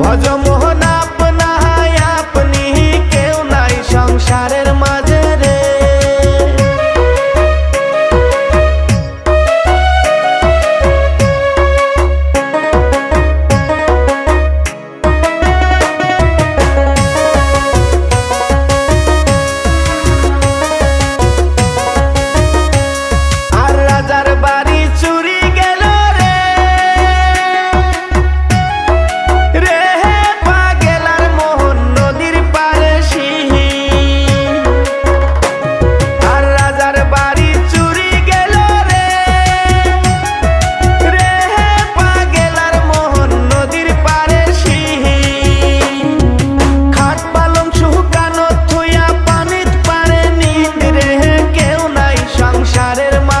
ভজম সংসারের মা